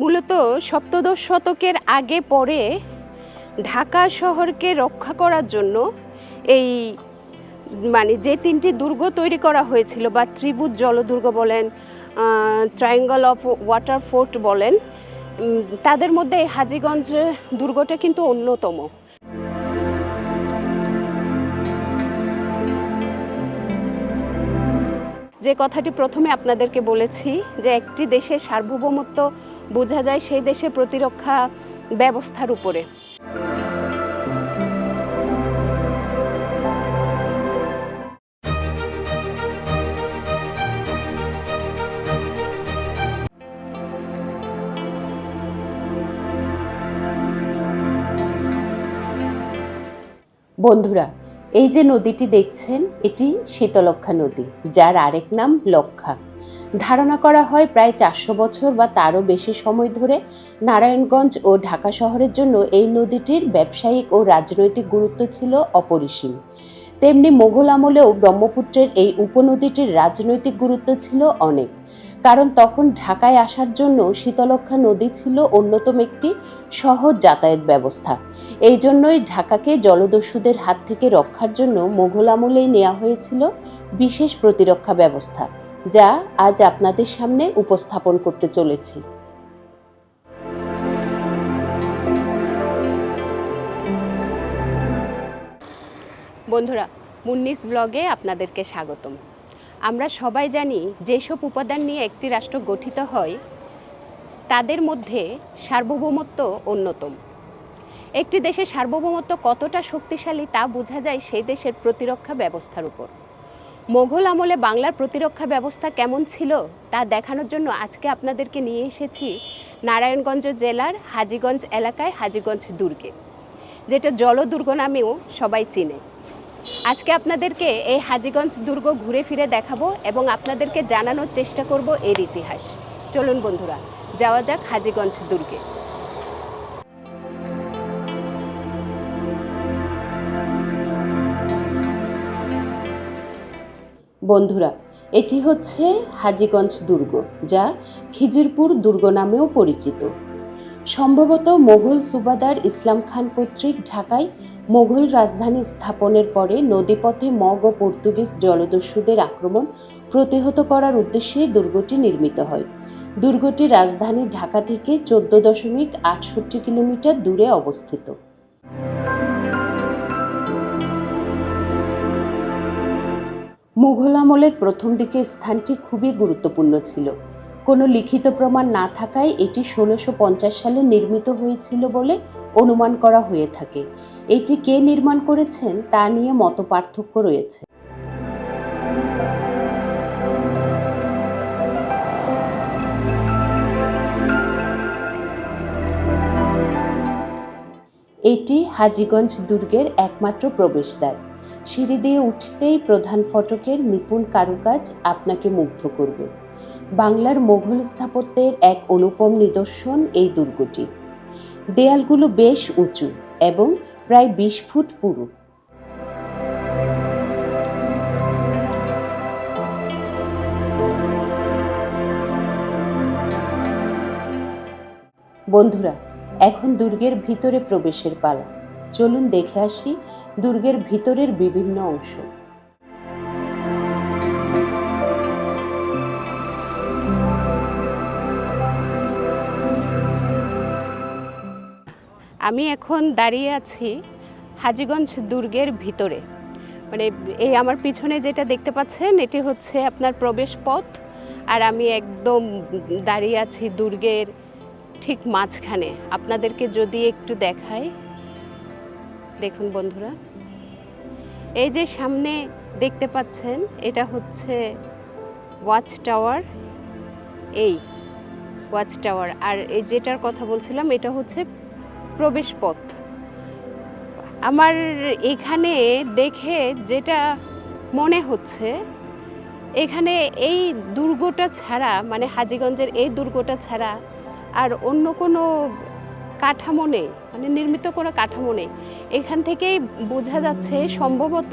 মূলত সপ্তদশ শতকের আগে পরে ঢাকা শহরকে রক্ষা করার জন্য এই মানে যে তিনটি দুর্গ তৈরি করা হয়েছিল বা ত্রিভুজ জলদুর্গ বলেন ট্রায়াঙ্গল অফ ওয়াটার ফোর্ট বলেন তাদের মধ্যে এই হাজিগঞ্জ দুর্গটা কিন্তু অন্যতম। যে কথাটি প্রথমে আপনাদেরকে বলেছি যে একটি দেশের সার্বভৌমত্ব বোঝা যায় সেই দেশের প্রতিরক্ষা ব্যবস্থার উপরে। বন্ধুরা, এই যে নদীটি দেখছেন, এটি শীতলক্ষা নদী, যার আরেক নাম লক্ষা ধারণা করা হয় প্রায় চারশো বছর বা তারও বেশি সময় ধরে নারায়ণগঞ্জ ও ঢাকা শহরের জন্য এই নদীটির ব্যবসায়িক ও রাজনৈতিক গুরুত্ব ছিল অপরিসীম। তেমনি মোগল আমলেও ব্রহ্মপুত্রের এই উপনদীটির রাজনৈতিক গুরুত্ব ছিল অনেক। কারণ তখন ঢাকায় আসার জন্য শীতলক্ষা নদী ছিল অন্যতম একটি সহজ যাতায়াত ব্যবস্থা। এই জন্যই ঢাকাকে জলদস্যুদের হাত থেকে রক্ষার জন্য মোঘল আমলেই নেওয়া হয়েছিল বিশেষ প্রতিরক্ষা ব্যবস্থা। যা আজ আপনাদের সামনে উপস্থাপন করতে চলেছি। বন্ধুরা, মুন্নিস ব্লগে আপনাদেরকে স্বাগতম। আমরা সবাই জানি যেসব উপাদান নিয়ে একটি রাষ্ট্র গঠিত হয়, তাদের মধ্যে সার্বভৌমত্ব অন্যতম। একটি দেশের সার্বভৌমত্ব কতটা শক্তিশালী তা বোঝা যায় সেই দেশের প্রতিরক্ষা ব্যবস্থার উপর। মোঘল আমলে বাংলার প্রতিরক্ষা ব্যবস্থা কেমন ছিল তা দেখানোর জন্য আজকে আপনাদেরকে নিয়ে এসেছি নারায়ণগঞ্জ জেলার হাজিগঞ্জ এলাকায় হাজিগঞ্জ দুর্গে, যেটা জলদুর্গ নামেও সবাই চিনে। আজকে আপনাদেরকে এই হাজিগঞ্জ দুর্গ ঘুরে ফিরে দেখাবো এবং আপনাদেরকে জানানোর চেষ্টা করব এর ইতিহাস। চলুন বন্ধুরা, যাওয়া যাক হাজিগঞ্জ দুর্গে। বন্ধুরা, এটি হচ্ছে হাজীগঞ্জ দুর্গ, যা খিজিরপুর দুর্গ নামেও পরিচিত। সম্ভবত মোগল সুবাদার ইসলাম খান কর্তৃক ঢাকায় মোগল রাজধানী স্থাপনের পরে নদীপথে মগ ও পর্তুগিজ জলদস্যুদের আক্রমণ প্রতিহত করার উদ্দেশ্যে দুর্গটি নির্মিত হয়। দুর্গটি রাজধানী ঢাকা থেকে চোদ্দ দশমিক আটষট্টি কিলোমিটার দূরে অবস্থিত। মুঘল আমলের প্রথম দিকে স্থানটি খুবই গুরুত্বপূর্ণ ছিল। কোনো লিখিত প্রমাণ না থাকায় এটি ষোলোশো সালে নির্মিত হয়েছিল বলে অনুমান করা হয়ে থাকে। এটি কে নির্মাণ করেছেন তা নিয়ে মত পার্থক্য রয়েছে। এটি হাজীগঞ্জ দুর্গের একমাত্র প্রবেশদ্বার। সিঁড়ি দিয়ে উঠতেই প্রধান ফটকের নিপুণ কারুকাজ আপনাকে মুগ্ধ করবে। বাংলার মোঘল স্থাপত্যের এক অনুপম নিদর্শন এই দুর্গটি। দেয়ালগুলো বেশ উঁচু এবং প্রায় বিশ ফুট পুরু। বন্ধুরা, এখন দুর্গের ভিতরে প্রবেশের পালা। চলুন দেখে আসি দুর্গের ভিতরের বিভিন্ন অংশ। আমি এখন দাঁড়িয়ে আছি হাজীগঞ্জ দুর্গের ভিতরে। মানে এই আমার পিছনে যেটা দেখতে পাচ্ছেন, এটি হচ্ছে আপনার প্রবেশ পথ। আর আমি একদম দাঁড়িয়ে আছি দুর্গের ঠিক মাঝখানে। আপনাদেরকে যদি একটু দেখাই। দেখুন বন্ধুরা। এই যে সামনে দেখতে পাচ্ছেন, এটা হচ্ছে ওয়াচ টাওয়ার এই ওয়াচ টাওয়ার আর এই যেটার কথা বলছিলাম, এটা হচ্ছে প্রবেশ পথ আমার এখানে দেখে যেটা মনে হচ্ছে, এখানে এই দুর্গটা ছাড়া মানে হাজীগঞ্জের এই দুর্গটা ছাড়া আর অন্য কোনো কাঠামো নেই মানে নির্মিত কোনো কাঠামো নেই। এখান থেকেই বোঝা যাচ্ছে সম্ভবত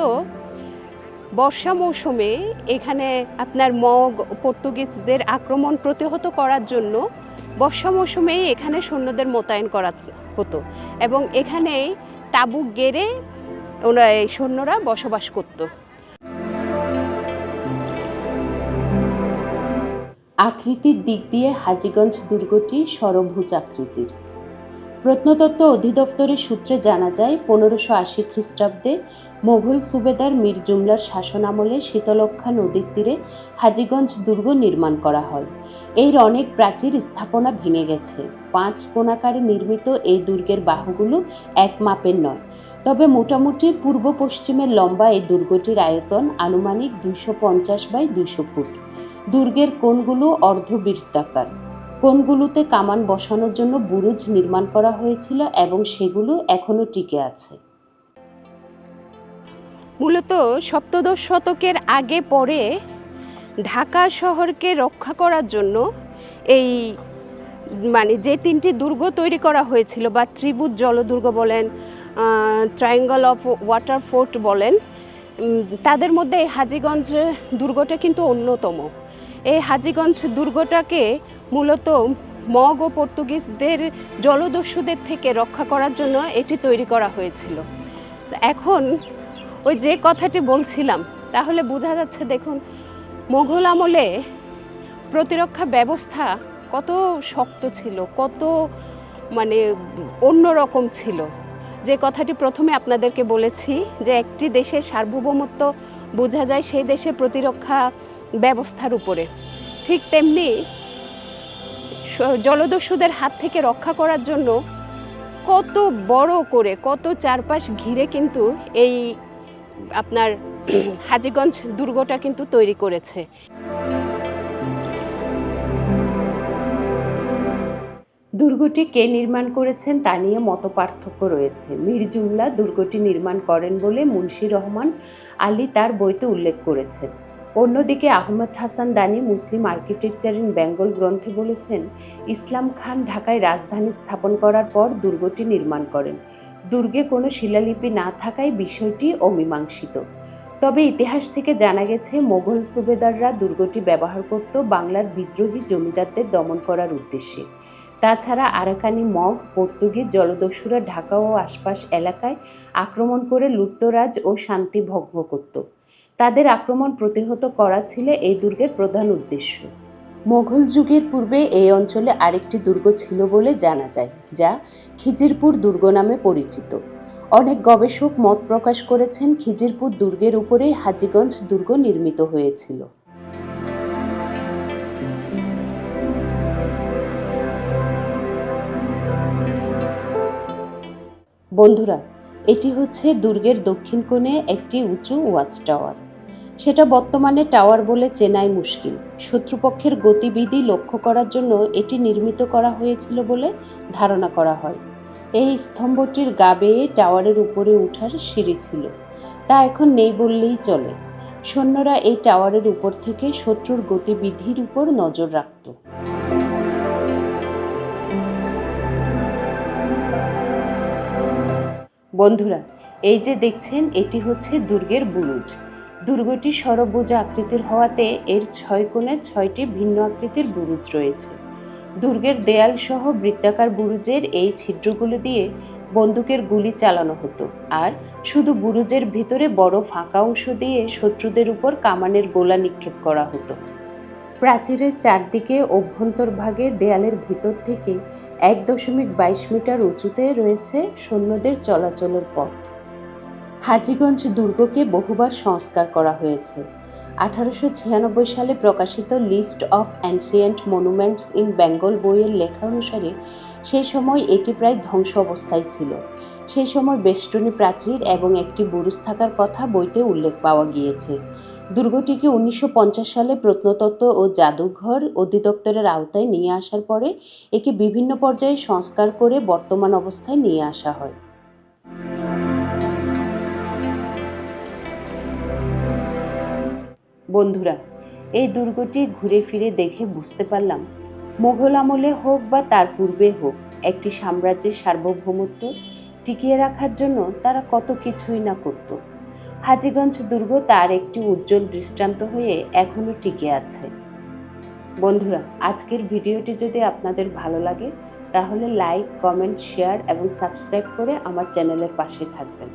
বর্ষা মৌসুমে এখানে আপনার মগ, পর্তুগিজদের আক্রমণ প্রতিহত করার জন্য বর্ষা মৌসুমেই এখানে সৈন্যদের মোতায়েন করা হতো এবং এখানে তাবু গেড়ে ওরা এই সৈন্যরা বসবাস করত। আকৃতির দিক দিয়ে হাজীগঞ্জ দুর্গটি সরভুজ আকৃতির। প্রত্নতত্ত্ব অধিদপ্তরের সূত্রে জানা যায়, পনেরোশো আশি খ্রিস্টাব্দে মোগল সুবেদার মীর জুমলার শাসনামলে শীতলক্ষা নদীর তীরে হাজীগঞ্জ দুর্গ নির্মাণ করা হয়। এর অনেক প্রাচীর স্থাপনা ভেঙে গেছে। পাঁচ কোণাকারে নির্মিত এই দুর্গের বাহুগুলো এক মাপের নয়। তবে মোটামুটি পূর্ব পশ্চিমের লম্বা এই দুর্গটির আয়তন আনুমানিক দুশো পঞ্চাশ বাই দুশো ফুট। দুর্গের কোণগুলো অর্ধবৃত্তাকার। কোণগুলোতে কামান বসানোর জন্য বুরুজ নির্মাণ করা হয়েছিল এবং সেগুলো এখনও টিকে আছে। মূলত সপ্তদশ শতকের আগে পরে ঢাকা শহরকে রক্ষা করার জন্য এই মানে যে তিনটি দুর্গ তৈরি করা হয়েছিল বা ত্রিভুজ জলদুর্গ বলেন ট্রায়াঙ্গল অফ ওয়াটার ফোর্ট বলেন তাদের মধ্যে এই হাজীগঞ্জ দুর্গটা কিন্তু অন্যতম। এই হাজিগঞ্জ দুর্গটাকে মূলত মগ ও পর্তুগিজদের জলদস্যুদের থেকে রক্ষা করার জন্য এটি তৈরি করা হয়েছিল। এখন ওই যে কথাটি বলছিলাম, তাহলে বোঝা যাচ্ছে দেখুন, মোঘল আমলে প্রতিরক্ষা ব্যবস্থা কত শক্ত ছিল, কত মানে অন্যরকম ছিল। যে কথাটি প্রথমে আপনাদেরকে বলেছি যে একটি দেশের সার্বভৌমত্ব বোঝা যায় সেই দেশের প্রতিরক্ষা ব্যবস্থার উপরে। ঠিক তেমনি জলদস্যুদের হাত থেকে রক্ষা করার জন্য কত বড় করে, কত চারপাশ ঘিরে কিন্তু এই আপনার হাজীগঞ্জ দুর্গটা কিন্তু তৈরি করেছে। দুর্গটি কে নির্মাণ করেছেন তা নিয়ে মত পার্থক্য রয়েছে। মীর জুমলা দুর্গটি নির্মাণ করেন বলে মুন্সি রহমান আলী তার বইতে উল্লেখ করেছেন। অন্যদিকে Ahmad Hasan Dani Muslim architecture in Bengal গ্রন্থে বলেছেন, ইসলাম খান ঢাকায় রাজধানী স্থাপন করার পর দুর্গটি নির্মাণ করেন। দুর্গে কোনো শিলালিপি না থাকায় বিষয়টি অমীমাংসিত। তবে ইতিহাস থেকে জানা গেছে, মোগল সুবেদাররা দুর্গটি ব্যবহার করত বাংলার বিদ্রোহী জমিদারদের দমন করার উদ্দেশ্যে। তাছাড়া আরাকানি মগ, পর্তুগিজ জলদস্যুরা ঢাকা ও আশপাশ এলাকায় আক্রমণ করে লুটতরাজ ও শান্তি ভঙ্গ করত। তাদের আক্রমণ প্রতিহত করা ছিল এই দুর্গের প্রধান উদ্দেশ্য। মোঘল যুগের পূর্বে এই অঞ্চলে আরেকটি দুর্গ ছিল বলে জানা যায়, যা খিজিরপুর দুর্গ নামে পরিচিত। অনেক গবেষক মত প্রকাশ করেছেন খিজিরপুর দুর্গের উপরেই হাজীগঞ্জ দুর্গ নির্মিত হয়েছিল। বন্ধুরা, এটি হচ্ছে দুর্গের দক্ষিণ কোণে একটি উঁচু ওয়াচ টাওয়ার সেটা বর্তমানে টাওয়ার বলে চেনাই মুশকিল। শত্রুপক্ষের গতিবিধি লক্ষ্য করার জন্য এটি নির্মিত করা হয়েছিল বলে ধারণা করা হয়। এই স্তম্ভটির গা বেয়ে টাওয়ারের উপরে ওঠার সিঁড়ি ছিল। তা এখন নেই বললেই চলে। সৈন্যরা এই টাওয়ারের উপর থেকে শত্রুর গতিবিধির উপর নজর রাখত। বন্ধুরা, এই যে দেখছেন, এটি হচ্ছে দুর্গের বুরুজ। দুর্গটি সরবুজ আকৃতির হওয়াতে এর ছয় কোণে ছয়টি ভিন্ন আকৃতির বুরুজ রয়েছে। দুর্গের দেয়াল সহ বৃত্তাকার বুরুজের এই ছিদ্রগুলো দিয়ে বন্দুকের গুলি চালানো হতো আর শুধু বুরুজের ভিতরে বড় ফাঁকা অংশ দিয়ে শত্রুদের উপর কামানের গোলা নিক্ষেপ করা হতো। প্রাচীরের চারদিকে অভ্যন্তরভাগে দেয়ালের ভিতর থেকে এক দশমিক বাইশ মিটার উঁচুতে রয়েছে সৈন্যদের চলাচলের পথ। হাজীগঞ্জ দুর্গকে বহুবার সংস্কার করা হয়েছে। আঠারোশো ছিয়ানব্বই সালে প্রকাশিত list of ancient monuments in Bengal বইয়ের লেখা অনুসারে সেই সময় এটি প্রায় ধ্বংস অবস্থায় ছিল। সেই সময় বেষ্টনী প্রাচীর এবং একটি বুরুজ থাকার কথা বইতে উল্লেখ পাওয়া গিয়েছে। দুর্গটিকে উনিশশো পঞ্চাশ সালে প্রত্নতত্ত্ব ও জাদুঘর অধিদপ্তরের আওতায় নিয়ে আসার পরে একে বিভিন্ন পর্যায়ে সংস্কার করে বর্তমান অবস্থায় নিয়ে আসা হয়। বন্ধুরা, এই দুর্গটি ঘুরে ফিরে দেখে বুঝতে পারলাম, মোঘল আমলে হোক বা তার পূর্বে হোক, একটি সাম্রাজ্যের সার্বভৌমত্ব টিকিয়ে রাখার জন্য তারা কত কিছুই না করত। হাজীগঞ্জ দুর্গ তার একটি উজ্জ্বল দৃষ্টান্ত হয়ে এখনও টিকে আছে। বন্ধুরা, আজকের ভিডিওটি যদি আপনাদের ভালো লাগে, তাহলে লাইক, কমেন্ট, শেয়ার এবং সাবস্ক্রাইব করে আমার চ্যানেলের পাশে থাকবেন।